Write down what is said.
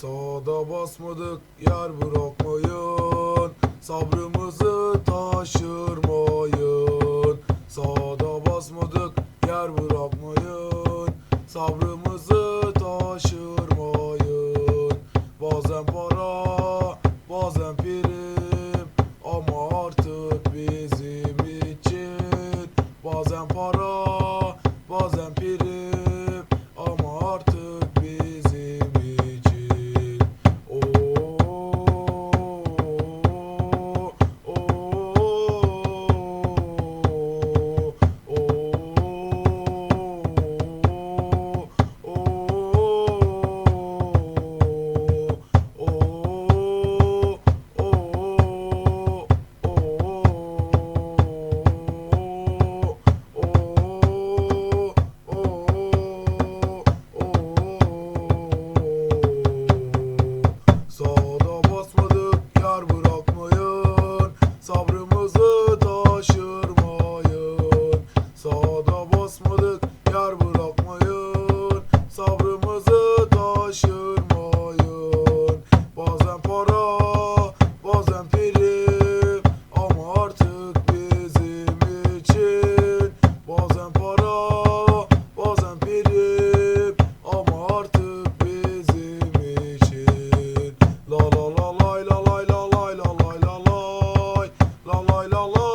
Sağda basmadık yer bırakmayın. Sabrımızı taşırmayın. Sağda basmadık yer bırakmayın. Sabrı all.